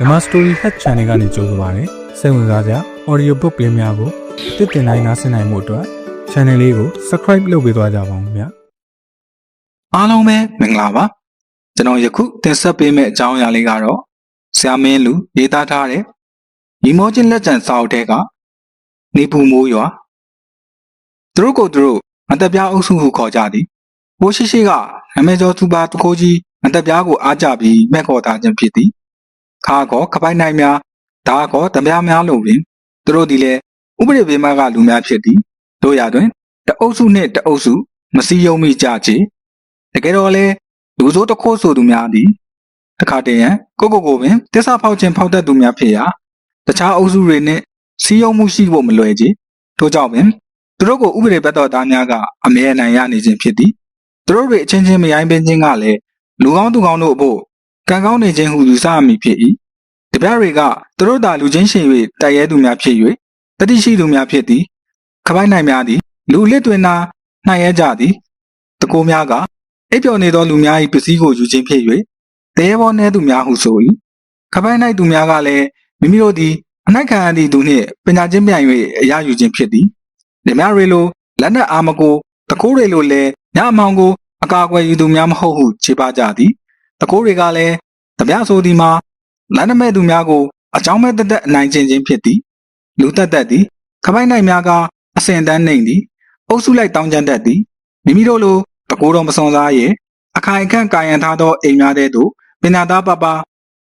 မြန်မာ Story Hat Channel ကနေကြိုဆိုပါရစေ။စိတ်ဝင်စားကြ audio book လေးများကိုတစ်တင်တိုင်းနားဆင်နိုင်မှုအတွက် channel လေးကို subscribe လုပ်ပေးသွားကြပါဦးဗျာအားလုံးပဲမင်္ဂလာပါကျွန်တော်ယခုတင်ဆက်ပေးမယ့်အကြောင်းအရာလေးကတော့ဆရာမင်းလူရေးသားထားတဲ့ညီမောချင်းလက်ကျန်စာအုပ်ထဲကနေပူမိုးရွာသူတို့ကိုယ်သူတို့အသက်ပြားအုပ်စုဟုခေါ်ကြသည်ဘိုးရှိရှိကနာမည်ကျော်သူပါတကိုးကြီးအသက်ပြားကိုအားကြပြီးမဲ့ခေါ်ထားခြင်းဖြစ်သည် ခါကောကပိုင်နိုင်များဒါကောတပြားများလို့ပင်သူတို့သည်လည်းဥပဒေပေမကလူများဖြစ်သည်တို့ရတွင်တအုပ်စုနှင့်တအုပ်စုမစည်းရုံးမိကြချေတကယ်တော့လေလူဆိုးတစ်ခိုးဆိုသူများသည်တခါတည်းရန်ကိုကိုကိုပင်တစ္ဆာဖောက်ခြင်းဖောက်တတ်သူများဖြစ်ရာတခြားအုပ်စုတွေနှင့်စီးရုံမှုရှိဖို့မလွယ်ကြထို့ကြောင့်ပင်သူတို့ကိုဥပဒေဘက်တော်သားများကအမြဲတမ်းရနေခြင်းဖြစ်သည်သူတို့တွေအချင်းချင်းမရိုင်းပင်ခြင်းကလည်းလူကောင်းသူကောင်းတို့အဖို့ ကံကောင်းနေခြင်းဟုယူဆရမည်ဖြစ်၏တပြားတွေကသူတို့သာလူချင်းရှင်၍တိုက်ရဲသူများဖြစ်၍တတိရှိသူများဖြစ်သည်ခပိုက်နိုင်များသည်လူလစ်တွင်သာနှိုင်ရဲကြသည်တကိုးများကအိပ်ပျော်နေသောလူများ၏ပစ္စည်းကိုယူခြင်းဖြစ်၍တရေဘောနှဲသူများဟုဆို၏ခပိုင်၌သူများကလည်းမိမိတို့သည်အနိုင်ခံရသည့်သူနှင့်ပညာချင်းပြိုင်၍အရယူခြင်းဖြစ်သည်ဓမြရေလိုလက်နက်အာမကိုတကိုးတွေလိုလည်းညအမောင်ကိုအကာအကွယ်ယူသူများမဟုတ်ဟုခြေပကြသည် တကိုးတွေကလည်းဓမြဆိုသည်မှာလက်နက်မဲ့သူများကိုအကြောင်းမဲ့တက်တက်အနိုင်ကျင့်ခြင်းဖြစ်သည်လူတက်တက်သည်ခပိုင်၌များကအစင်တန်းနှိမ့်သည်အုပ်စုလိုက်တောင်းကျမ်းတတ်သည်မိမိတို့လိုတကိုယ်တော်မစွန်စားရဲ့အခိုင်အခန့်ကာယံထားသောအိမ်များတဲ့သို့ပင်နာသားပပ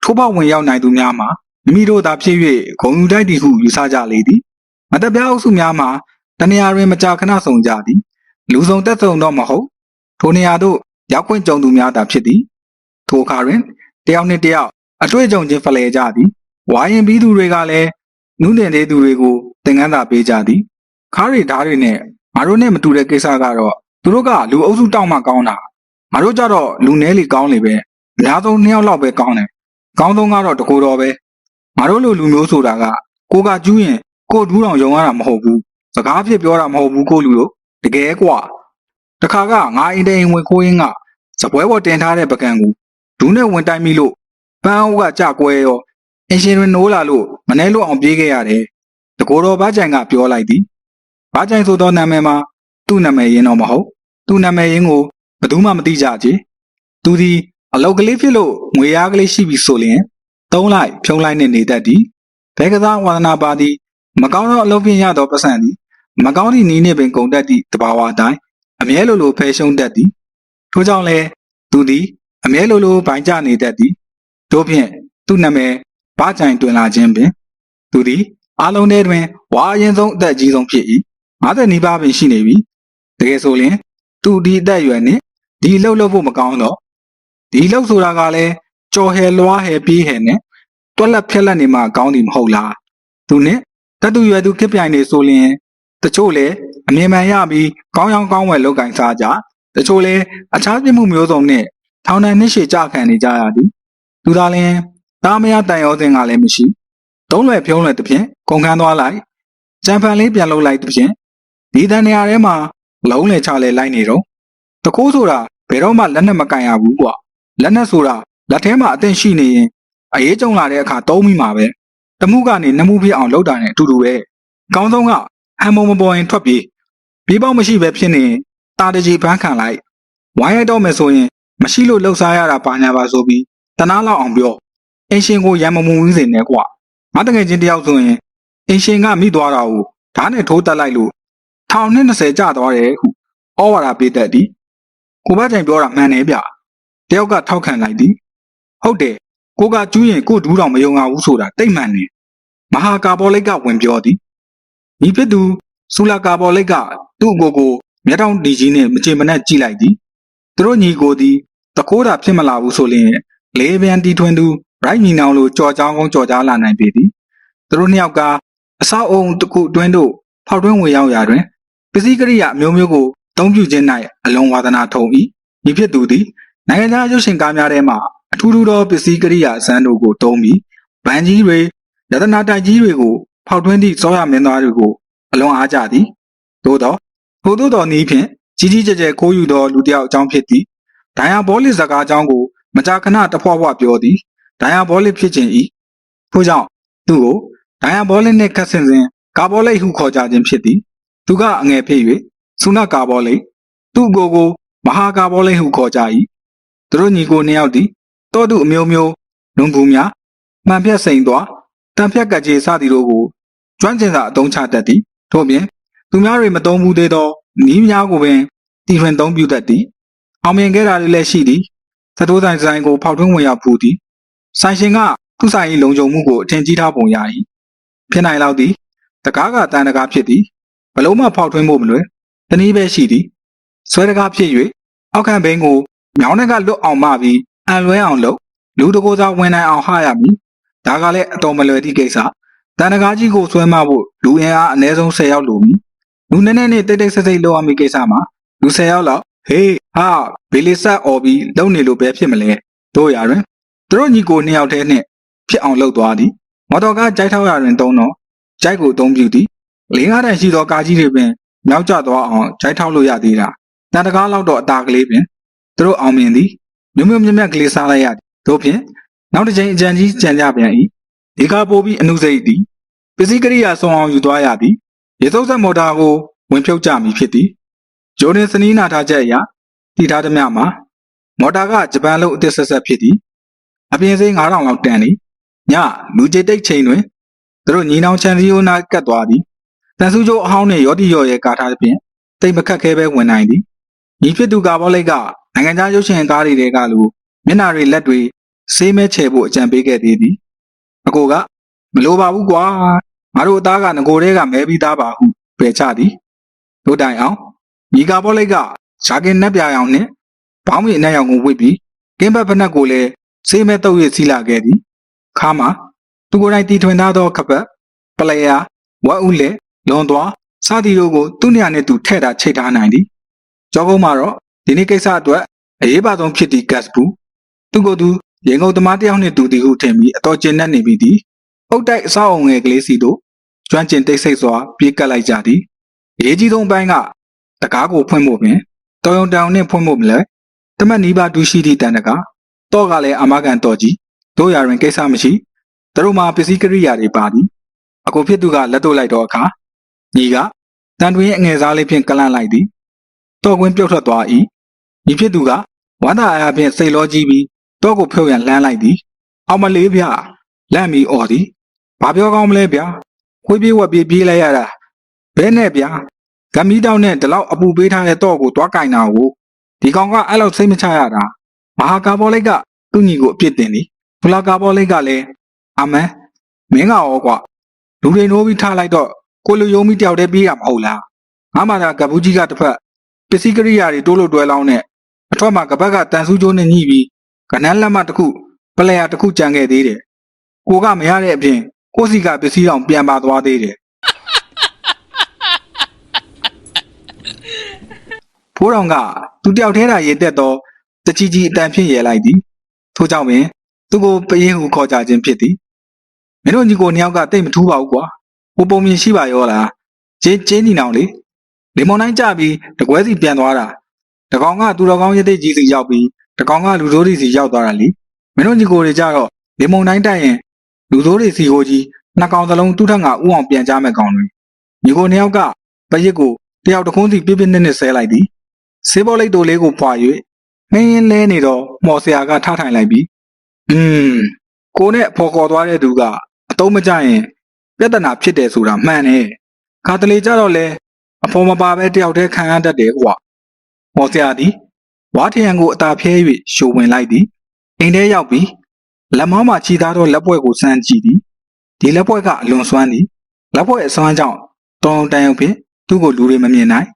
ထိုးပေါက်ဝင်ရောက်နိုင်သူများမှာမိမိတို့သာဖြစ်၍ဂုံယူတိုက်သည်ဟုယူဆကြလေသည်မတပြားအုပ်စုများမှာတနေရာတွင်မကြာခဏဆုံကြသည်လူစုံတက်ဆုံတော့မဟုတ်ထိုနေရာသို့ရောက်ခွင့်ကြုံသူများသာဖြစ်သည် ထိုအခါတွင်တယောက်နှင့်တယောက်အတွေ့အကြုံချင်းဖလှယ်ကြသည်ဝါရင်ပြီးသူတွေကလည်းနုတင်သေးသူတွေကိုသင်ခန်းစာပေးကြသည်ခါးရီဓားတွေနဲ့ငါတို့နဲ့မတူတဲ့ကိစ္စကတော့သူတို့ကလူအုပ်စုတောက်မှကောင်းတာငါတို့ကြတော့လူနဲလီကောင်းလေပဲအများဆုံးနှစ်ယောက်လောက်ပဲကောင်းတယ်ကောင်းဆုံးကတော့တကူတော်ပဲငါတို့လိုလူမျိုးဆိုတာကကိုကကျူးရင်ကိုဒူးတော်ယုံရတာမဟုတ်ဘူးစကားဖြစ်ပြောတာမဟုတ်ဘူးကိုလူတို့တကယ်ကွာတခါကငါအင်တိန်ဝင်ခိုးရင်းကစပွဲပေါ်တင်ထားတဲ့ပကံကို ဒူးနဲ့ဝင်တိုက်မိလို့ပန်းအုပ်ကကြကွဲရောအင်ရှင်တွေနိုးလာလို့မနှဲလို့အောင်ပြေးခဲ့ရတယ်တကူတော်ဘာကြိုင်ကပြောလိုက်သည်ဘာကြိုင်ဆိုသောနာမည်မှာသူ့နာမည်ရင်းတော့မဟုတ်သူ့နာမည်ရင်းကိုဘယ်သူမှမသိကြကြ။သူသည်အလောက်ကလေးဖြစ်လို့ငွေရားကလေးရှိပြီဆိုရင်သုံးလိုက်ဖြုံးလိုက်နဲ့နေတတ်သည်။ဘဲကစားဝါသနာပါသည်မကောင်းသောအလုပ်ဖြင့်ရသောပတ်စံသည်မကောင်းသည့်နည်းနှင့်ပင်ကုန်တတ်သည့်တဘာဝအတိုင်းအမြဲလိုလိုဖယ်ရှုံးတတ်သည်။ထို့ကြောင့်လည်းသူသည် အမြဲလိုလိုဗိုင်ကျနေတတ်သည်။တို့ဖြင့်သူ့နာမည်ဘာကြိုင်တွင်လာခြင်းပင်သူသည်အလုံးထဲတွင်ဝါအရင်ဆုံးအသက်အကြီးဆုံးဖြစ်၏။50နီးပါးပင်ရှိနေပြီ။တကယ်ဆိုရင်သူဒီအသက်အရွယ်နဲ့ဒီလှုပ်လှုပ်ဖို့မကောင်းတော့ဒီလှုပ်ဆိုတာကလည်းကြော်ဟဲလွားဟဲပြေးဟဲနဲ့တွက်လက်ဖြက်လက်နေမှကောင်းသည်မဟုတ်လားသူနဲ့တတူရွယ်သူခစ်ပြိုင်နေဆိုရင်တချို့လည်းအမြင်မှန်ရပြီးကောင်းရောင်းကောင်းဝယ်လောက်ကင်စားကြတချို့လည်းအခြားပြမှုမျိုးစုံနဲ့ ထောင်ဒဏ်နှစ်ရှည်ကြခံနေကြရသည်သူသာလျှင်တာမယတန်ရောစင်ကလည်းမရှိသုံးလွယ်ဖြုံးလွယ်တစ်ဖြင့်ကုန်ခန်းသွားလိုက်ကြံဖန်လေးပြန်လုပ်လိုက်တစ်ဖြင့်ဒီတန်နေရာထဲမှာလုံးလေချလေလိုက်နေတော့တကိုးဆိုတာဘယ်တော့မှလက်နဲ့မကန်ရဘူးကွာလက်နဲ့ဆိုတာလက်ထဲမှာအသင့်ရှိနေရင်အရေးကြုံလာတဲ့အခါသုံးမိမှာပဲတမှုကနေနှမှုပြအောင်လုပ်တာနဲ့အတူတူပဲအကောင်းဆုံးကဟန်မုံမပေါ်ရင်ထွက်ပြေးပြေးပေါက်မရှိပဲဖြစ်နေရင်တာတကြီးပန်းခံလိုက်ဝိုင်းရတော့မယ်ဆိုရင် မရှိလို့လှုပ်ရှားရတာပါညာပါဆိုပြီးတနာလောက်အောင်ပြောအင်ရှင်ကိုရံမမုံဝင်းစင်နေကွာငါတငယ်ချင်းတယောက်ဆိုရင်အင်ရှင်ကမိသွားတာကိုဓာတ်နဲ့ထိုးတက်လိုက်လို့ထောင်နဲ့20ကျသွားတယ်ဟုဩဝါဒပေးတတ်သည်ကိုဘတိုင်ပြောတာမှန်တယ်ဗျတယောက်ကထောက်ခံလိုက်သည်ဟုတ်တယ်ကိုကကျူးရင်ကိုဒူးတော်မယုံရဘူးဆိုတာတိတ်မှန်တယ်မဟာကာဘောလိတ်ကဝင်ပြောသည်ဤဖြစ်သူဆူလာကာဘောလိတ်ကသူ့အကိုကိုမျက်တောင်ဒီကြီးနဲ့မချေမနှက်ကြည့်လိုက်သည် သူတို့ညီကိုသည်တကိုးတာဖြစ်မလာဘူးဆိုရင်လေးပြန်တီထွင်သူရိုက်ညီနောင်လိုကြော်ချောင်းကုန်းကြော်ကြားလာနိုင်ပေသည်သူတို့နှစ်ယောက်ကအဆောက်အုံတစ်ခုအတွင်းသို့ဖောက်ထွင်းဝင်ရောက်ရာတွင်ပစ္စည်းကရိယာအမျိုးမျိုးကိုသုံးပြုခြင်း၌အလွန်ဝါသနာထုံ၏ဤဖြစ်သူသည်နိုင်ငံခြားရုပ်ရှင်ကားများထဲမှအထူးထူးသောပစ္စည်းကရိယာအစမ်းတို့ကိုသုံးပြီးဗန်ကြီးတွေရတနာတိုက်ကြီးတွေကိုဖောက်ထွင်းသည့်စောရမင်းသားတွေကိုအလွန်အားကြသည်သို့သောဟိုသို့သောနည်းဖြင့် ကြီးကြီးကျယ်ကျယ်ခိုးယူသောလူတစ်ယောက်အကြောင်းဖြစ်သည်ဒိုင်ယာဘောလစ်စကားအကြောင်းကိုမကြာခဏတဖွာဖွာပြောသည်ဒိုင်ယာဘောလစ်ဖြစ်ခြင်း၏ထို့ကြောင့်သူ့ကိုဒိုင်ယာဘောလိတ်နှင့်ခတ်ဆင်စဉ်ကာဘောလိတ်ဟုခေါ်ကြခြင်းဖြစ်သည်သူကအငယ်ဖြစ်၍ဆုနကာဘောလိတ်သူ့ကိုယ်ကိုမဟာကာဘောလိတ်ဟုခေါ်ကြ၏သူတို့ညီကိုနှစ်ယောက်သည်တောသူအမျိုးမျိုးလွန်ဘူးများမှန်ပြတ်စိန်သွားတံဖြတ်ကကြေစသည်တို့ကိုကျွမ်းကျင်စွာအသုံးချတတ်သည်ထို့ပြင် သူများတွေမသုံးဘူးသေးသောနီးများကိုပင်တီထွင်သုံးပြုတတ်သည်အောင်မြင်ခဲ့တာတွေလည်းရှိသည်သတိုးဆိုင်ဆိုင်ကိုဖောက်ထွင်းဝင်ရောက်ဖူးသည်ဆိုင်ရှင်ကသူ့ဆိုင်၏လုံခြုံမှုကိုအထင်ကြီးထားပုံရ၏ဖြစ်နိုင်လောက်သည်တကားကတန်တကားဖြစ်သည်ဘလုံးမှဖောက်ထွင်းဖို့မလွယ်တနည်းပဲရှိသည်ဆွဲတကားဖြစ်၍အောက်ခံဘိန်းကိုမြောင်းထဲကလွတ်အောင်မှပြီးအံလွဲအောင်လုပ်လူတကိုယ်စားဝင်နိုင်အောင်ဟရမည်ဒါကလည်းအတော်မလွယ်သည့်ကိစ္စတန်တကားကြီးကိုဆွဲမဖို့လူအင်အားအနည်းဆုံး10ယောက်လိုမည် လူနည်းနည်းနဲ့တိတ်တိတ်ဆိတ်ဆိတ်လုပ်ရမည့်ကိစ္စမှာလူ10ယောက်လောက်ဟေးဟာဘေလီဆက်អော်ပြီးလုံနေလို့ပဲဖြစ်မလဲတို့ရတွင်သူတို့ညီကိုနှစ်ယောက်တည်းနှင့်ဖြစ်အောင်လုပ်သွားသည်မော်တော်ကားကြိုက်ထောက်ရတွင်သုံးတော့ကြိုက်ကိုအသုံးပြုသည်လေးကားတန်ရှိသောကားကြီးတွေပင်မြောက်ကျသွားအောင်ကြိုက်ထောက်လို့ရသေးတာတန်တကားလောက်တော့အသာကလေးပင်သူတို့အောင်မြင်သည်မြုံမြုံမြက်မြက်ကလေးစားလိုက်ရသည်တို့ဖြင့်နောက်တစ်ချိန်အကြံကြီးကြံကြပြန်၏ဒီကားပိုးပြီးအနုစိတ်သည်ပစ္စည်းကရိယာဆောင်အောင်ယူသွားရသည် ရေသုံးဆက်မော်တာကိုဝင်ဖြုတ်ကြမည်ဖြစ်သည်ဂျိုဒင်စနီးနာထားချက်အရတည်ထားသည်များမှာမော်တာကဂျပန်လုံးအသစ်ဆက်ဆက်ဖြစ်သည်အပြင်စိမ်း9000လောက်တန်သည်ညလူကြိတ်တိတ်ချိန်တွင်သူတို့ညီနောင်ချန်စီယိုနာကတ်သွားသည်တန်စုကျိုးအဟောင်းနှင့်ရောတီရော်ရဲ့ကာထားသဖြင့်တိတ်မခက်ခဲပဲဝင်နိုင်သည်ညီဖြစ်သူကာဘောလိတ်ကနိုင်ငံခြားရုပ်ရှင်ကားတွေကလူမျက်နာတွေလက်တွေဆေးမဲချေဖို့အကြံပေးခဲ့သေးသည်အကိုကမလိုပါဘူးကွာ ငါတို့အသားကငကိုတဲကမဲပြီးသားပါဟုပယ်ချသည်တို့တိုင်အောင်ညီကာဘောလိတ်ကရှာကင်နှက်ပြာရောင်နှင့်ဘောင်းမီအနက်ရောင်ကိုဝစ်ပြီးကင်းဘက်ဖက်နှက်ကိုလည်းဆေးမဲတုပ်ရစီလာခဲ့သည်ခါမှာသူကိုယ်တိုင်တီထွင်ထားသောခပတ်ပလယာဝက်ဥလက်လွန်သွားစသည်တို့ကိုသူ့နေရာနဲ့သူထည့်တာချိတ်ထားနိုင်သည်ကြောကုန်းမှာတော့ဒီနေ့ကိစ္စအတွက်အရေးပါဆုံးဖြစ်သည့်ဂတ်စ်ဘူးသူကိုယ်သူရေငုံသမားတစ်ယောက်နှင့်တူသည်ဟုထင်ပြီးအတော်ကျဉ်းနှက်နေပြီသည်အုတ်တိုက်အဆောက်အုံငယ်ကလေးစီတို့ ကျွမ်းကျင်တိတ်ဆိတ်စွာပြေးကပ်လိုက်ကြသည်အရေးကြီးဆုံးပိုင်းကတကားကိုဖွင့်ဖို့ပင်တော်ရုံတောင်နှင့်ဖွင့်ဖို့မလဲတမတ်နီးပါးတူရှိသည့်တန်တကားတော့ကလည်းအမကန်တော်ကြီးတို့ရတွင်ကိစ္စမရှိသူတို့မှာပစ္စည်းကိရိယာတွေပါသည်အကိုဖြစ်သူကလက်တို့လိုက်တော့အခါညီကတန်တွင်ရဲ့အငယ်စားလေးဖြင့်ကလန့်လိုက်သည်တော်ကွင်းပြုတ်ထွက်သွား၏ညီဖြစ်သူကဝမ်းသာအားဖြင့်စိတ်လောကြီးပြီးတော့ကိုဖြုတ်ရန်လှမ်းလိုက်သည်အောင်မလေးဗျလန့်ပြီးអော်သည်ဘာပြောကောင်းမလဲဗျာ ခွေးပြေးဝက်ပြေးပြေးလိုက်ရတာဘဲနဲ့ဗျာဂမီတောင်းနဲ့ဒီလောက်အပူပေးထားတဲ့တော့ကိုတွားကင်တာကိုဒီကောင်ကအဲ့လောက်စိတ်မချရတာမဟာကာဘောလိတ်ကသူ့ညီကိုအပြစ်တင်သည်ဖလာကာဘောလိတ်ကလည်းအမန်မင်းကရောကွာလူတွေနိုးပြီးထားလိုက်တော့ကိုလူယုံပြီးတယောက်တည်းပြေးရမဟုတ်လားငါမှသာကပူးကြီးကတစ်ဖက်ပစ္စည်းကရိယာတွေတိုးလို့တွဲလောင်းနဲ့အထွတ်မှာကပတ်ကတန်ဆူးကျိုးနဲ့ညှိပြီးကနန်းလက်မတစ်ခုပလဲယာတစ်ခုကြံခဲ့သေးတယ်ကိုကမရတဲ့အပြင် ကိုစီကပစ္စည်းအောင်ပြန်ပါသွားသေးတယ်ဖိုးတော်ကသူတယောက်တည်းသာရေတက်တော့တချီကြီးအတန်ဖြင့်ရဲလိုက်သည်ထို့ကြောင့်ပင်သူကိုပရင်ဟုခေါ်ကြခြင်းဖြစ်သည်မင်းတို့ညီကိုနှစ်ယောက်ကတိတ်မထူးပါဘူးကွာဟိုပုံမြင်ရှိပါရောလားကျင်းကျင်းညီနောင်လေလေမွန်တိုင်းကြပြီးတကွဲစီပြန်သွားတာတကောင်ကသူတော်ကောင်းရတဲ့ကြီးစီရောက်ပြီးတကောင်ကလူဆိုးတွေစီရောက်သွားတာလေမင်းတို့ညီကိုတွေကြတော့လေမုန်တိုင်းတိုက်ရင် လူဆိုးတွေစီကိုကြီးနှစ်ကောင်သလုံးသူ့ထက်ကဥအောင်ပြန်ကြမဲ့ကောင်တွေညီကိုနှစ်ယောက်ကပရစ်ကိုတယောက်တစ်ခုံးစီပြပြနစ်နစ်ဆဲလိုက်သည်ဆေးဘောလိတ်တိုလေးကိုဖွာ၍နှင်းရင်လဲနေတော့မော်ဆရာကထထိုင်လိုက်ပြီးอืมကိုနဲ့ဖော်ခေါ်သွားတဲ့သူကအတုံးမကြရင်ပြဿနာဖြစ်တယ်ဆိုတာမှန်တယ်ခါတလေကြတော့လဲအဖော်မပါပဲတယောက်တည်းခံရတတ်တယ်ကွာမော်ဆရာသည်ဝါထရန်ကိုအသာဖျဲ၍ရှိုဝင်လိုက်သည်အိမ်ထဲရောက်ပြီး လက်မောင်းမှာခြိသားသောလက်ပွဲကိုစမ်းကြည့်သည်ဒီလက်ပွဲကအလွန်ဆွမ်းသည်လက်ပွဲအစွမ်းကြောင့်တောင်းတန်ရုံဖြင့်သူ့ကိုလူတွေမမြင်နိုင်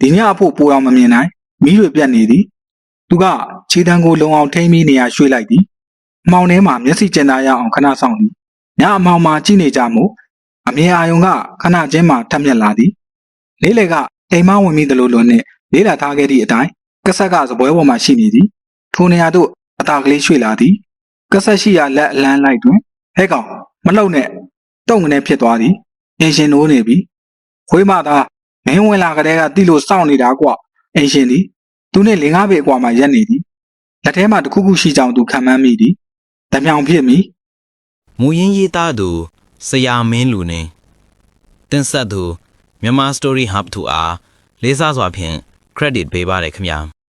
ဒီညအဖို့ပိုအောင်မမြင်နိုင်မိတွေပြတ်နေသည်သူကခြေတန်းကိုလုံအောင်ထိမ့်ပြီးနေရာရွှေ့လိုက်သည်အမှောင်ထဲမှာမျက်စိကျင်သားရအောင်ခဏဆောင်သည်ညအမှောင်မှာကြည့်နေကြမှုအမြင်အာယုံကခဏချင်းမှထပ်မြက်လာသည်လေးလေကအိမ်မဝင်မိသလိုလိုနှင့်လေးလာထားခဲ့သည့်အတိုင်းကဆက်ကစပွဲပေါ်မှာရှိနေသည်ထိုနေရာသို့အသာကလေးရွှေ့လာသည် ကဆက်ရှိရာလက်အလန်းလိုက်တွင်ဟဲကောင်မလှုပ်နဲ့တုံငနဲ့ဖြစ်သွားသည်အင်ရှင်နိုးနေပြီခွေးမသားမင်းဝင်လာကလေးကတိလို့စောင့်နေတာကွအင်ရှင်သည်သူနှင့်လင်ကားပေအကွာမှာရက်နေသည်လက်ထဲမှာတခုခုရှိကြောင်သူခံမှန်းမိသည်တမြောင်ဖြစ်မိမူရင်းရေးသားသူဆရာမင်းလူနေတင်ဆက်သူမြန်မာ Story Hub သူအားလေးစားစွာဖြင့် credit ပေးပါတယ်ခင်ဗျာ